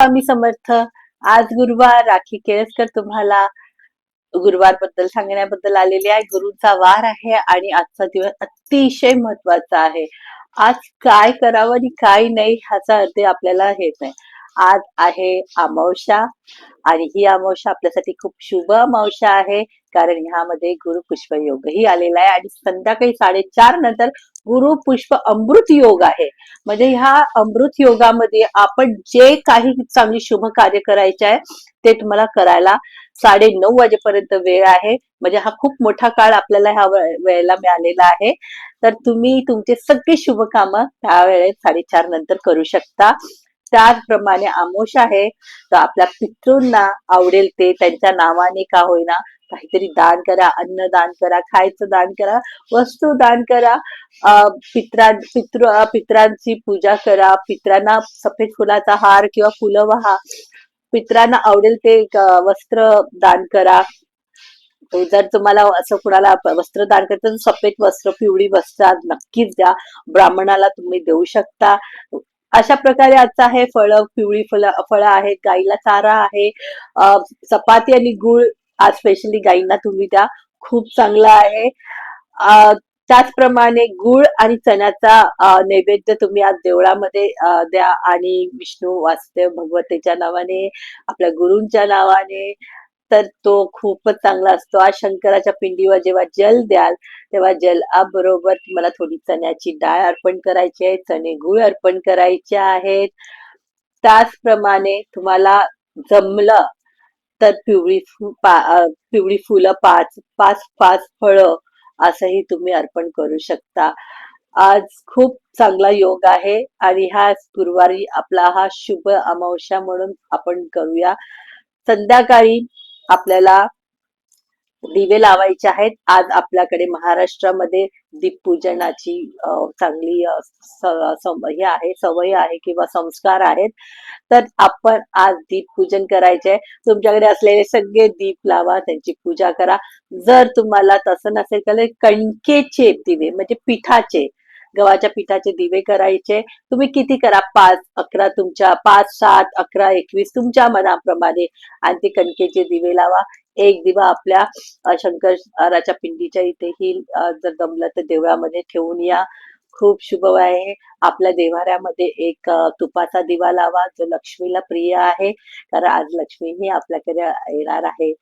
स्वामी समर्थ. आज गुरुवार राखी केळसकर तुम्हाला गुरुवारबद्दल सांगण्याबद्दल आलेले आहे. गुरुचा वार आहे आणि आजचा दिवस अतिशय महत्त्वाचा आहे. आज काय करावं आणि काय नाही ह्याचा अर्थ आपल्याला हेच नाही आज आहे अमावस्या. आणि ही अमावश्या आपल्यासाठी खूप शुभ अमावश्या आहे कारण ह्यामध्ये गुरु पुष्प योगही आलेला आहे आणि संध्याकाळी साडेचार नंतर गुरु पुष्प अमृत योग आहे. म्हणजे ह्या अमृत योगामध्ये आपण जे काही चांगली शुभ कार्य करायचे आहे ते तुम्हाला करायला साडे नऊ वाजेपर्यंत वेळ आहे. म्हणजे हा खूप मोठा काळ आपल्याला ह्या वेळेला मिळालेला आहे. तर तुम्ही तुमचे सगळे शुभ कामं त्या वेळेत साडेचार नंतर करू शकता. त्याचप्रमाणे आमोश आहे. तर आपल्या पितृंना आवडेल ते त्यांच्या नावाने का होईना काहीतरी दान करा अन्न दान करा खायचं दान करा वस्तू दान करा. अं, पित्रा पितृ पित्रांची पूजा करा. पित्रांना सफेद फुलाचा हार किंवा फुलं वहा. पित्रांना आवडेल ते वस्त्र दान करा. जर तुम्हाला असं कुणाला वस्त्र दान करता सफेद वस्त्र पिवळी वस्त्र नक्कीच द्या. ब्राह्मणाला तुम्ही देऊ शकता. अशा प्रकारे आजचा आहे फळं पिवळी फळं फळं आहेत गाईला चारा आहे. चपाती आणि गुळ आज स्पेशली गाईंना तुम्ही द्या. खूप चांगला आहे. त्याचप्रमाणे गुळ आणि चण्याचा नैवेद्य तुम्ही आज देवळामध्ये द्या. आणि विष्णू वासुदेव भगवतेच्या नावाने आपल्या गुरूंच्या नावाने तर तो खूपच चांगला असतो. आज शंकराच्या पिंडीवर जेव्हा जल द्याल तेव्हा जल बरोबर तुम्हाला थोडी चण्याची डाळ अर्पण करायची आहे चणे गुळ अर्पण करायचे आहेत. त्याचप्रमाणे तुम्हाला जमलं तर पिवळी फु- पा- पिवळी फुलं पाच पाच पाच फळं असंही तुम्ही अर्पण करू शकता. आज खूप चांगला योग आहे आणि हा गुरुवारी आपला हा शुभ अमावस्या म्हणून आपण करूया. संध्याकाळी आपल्याला दिवे लावायचे आहेत. आज आपल्याकडे महाराष्ट्रामध्ये दीपपूजनाची चांगली हे आहे सवय आहे किंवा संस्कार आहेत. तर आपण आज दीपपूजन करायचे आहे. तुमच्याकडे असलेले सगळे दीप लावा त्यांची पूजा करा. जर तुम्हाला तसं नसेल तर कणकेचे दिवे म्हणजे पिठाचे गव्हाच्या पिठाचे दिवे करायचे. तुम्ही किती करा? पाच अकरा तुमच्या पाच सात अकरा एकवीस तुमच्या मनाप्रमाणे. आणि ते कणकेचे दिवे लावा. एक दिवा आपल्या शंकराच्या पिंडीच्या इथेही जर जमलं तर देवळामध्ये ठेवून या. खूप शुभ आहे. आपल्या देवाऱ्यामध्ये एक तुपाचा दिवा लावा. जो लक्ष्मीला प्रिय आहे. कारण आज लक्ष्मीही आपल्याकडे येणार आहे.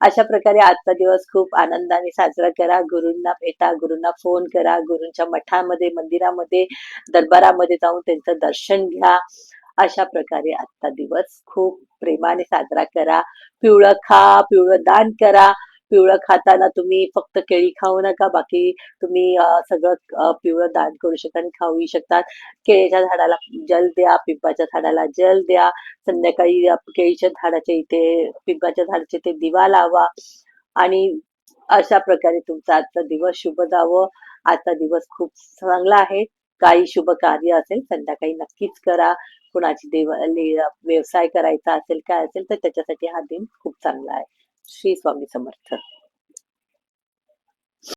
अशा प्रकारे आजचा दिवस खूप आनंदाने साजरा करा. गुरूंना भेटा गुरूंना फोन करा गुरूंच्या मठामध्ये मंदिरामध्ये दरबारामध्ये जाऊन त्यांचं दर्शन घ्या. अशा प्रकारे आजचा दिवस खूप प्रेमाने साजरा करा. पिवळं खा पिवळं दान करा. पिवळं खाताना तुम्ही फक्त केळी खाऊ नका बाकी तुम्ही सगळं पिवळं दान करू शकता आणि खाऊही शकतात केळीच्या झाडाला जल द्या पिंपाच्या झाडाला जल द्या. संध्याकाळी केळीच्या झाडाच्या इथे पिंपाच्या झाडाचे इथे दिवा लावा आणि अशा प्रकारे तुमचा आजचा दिवस शुभ जावं. आजचा दिवस खूप चांगला आहे. काही शुभ कार्य असेल संध्याकाळी नक्कीच करा. कुणाची देव व्यवसाय करायचा असेल काय असेल तर त्याच्यासाठी हा दिन खूप चांगला आहे. श्री स्वामी समर्थ